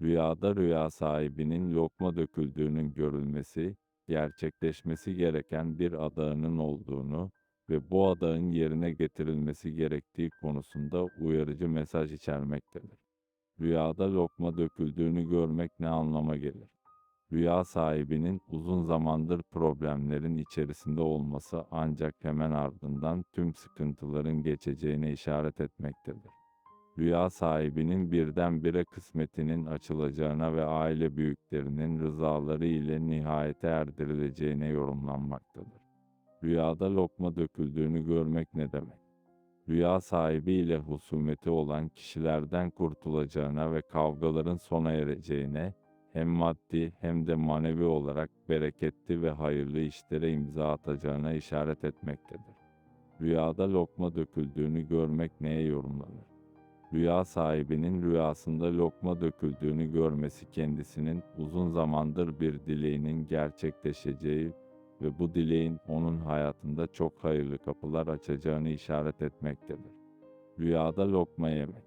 Rüyada rüya sahibinin lokma döküldüğünün görülmesi, gerçekleşmesi gereken bir adağının olduğunu ve bu adağın yerine getirilmesi gerektiği konusunda uyarıcı mesaj içermektedir. Rüyada lokma döküldüğünü görmek ne anlama gelir? Rüya sahibinin uzun zamandır problemlerin içerisinde olması ancak hemen ardından tüm sıkıntıların geçeceğine işaret etmektedir. Rüya sahibinin birdenbire kısmetinin açılacağına ve aile büyüklerinin rızaları ile nihayete erdirileceğine yorumlanmaktadır. Rüyada lokma döküldüğünü görmek ne demek? Rüya sahibi ile husumeti olan kişilerden kurtulacağına ve kavgaların sona ereceğine, hem maddi hem de manevi olarak bereketli ve hayırlı işlere imza atacağına işaret etmektedir. Rüyada lokma döküldüğünü görmek neye yorumlanır? Rüya sahibinin rüyasında lokma döküldüğünü görmesi kendisinin uzun zamandır bir dileğinin gerçekleşeceği ve bu dileğin onun hayatında çok hayırlı kapılar açacağını işaret etmektedir. Rüyada lokma yemek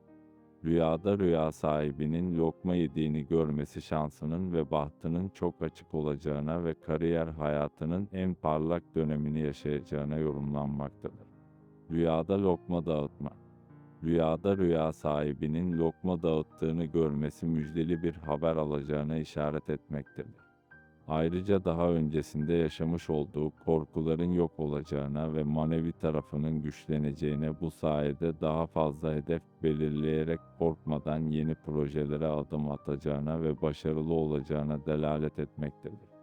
Rüyada rüya sahibinin lokma yediğini görmesi şansının ve bahtının çok açık olacağına ve kariyer hayatının en parlak dönemini yaşayacağına yorumlanmaktadır. Rüyada lokma dağıtma Rüyada rüya sahibinin lokma dağıttığını görmesi müjdeli bir haber alacağına işaret etmektedir. Ayrıca daha öncesinde yaşamış olduğu korkuların yok olacağına ve manevi tarafının güçleneceğine bu sayede daha fazla hedef belirleyerek korkmadan yeni projelere adım atacağına ve başarılı olacağına delalet etmektedir.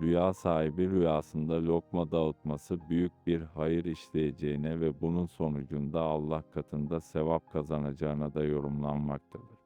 Rüya sahibi rüyasında lokma dağıtması büyük bir hayır işleyeceğine ve bunun sonucunda Allah katında sevap kazanacağına da yorumlanmaktadır.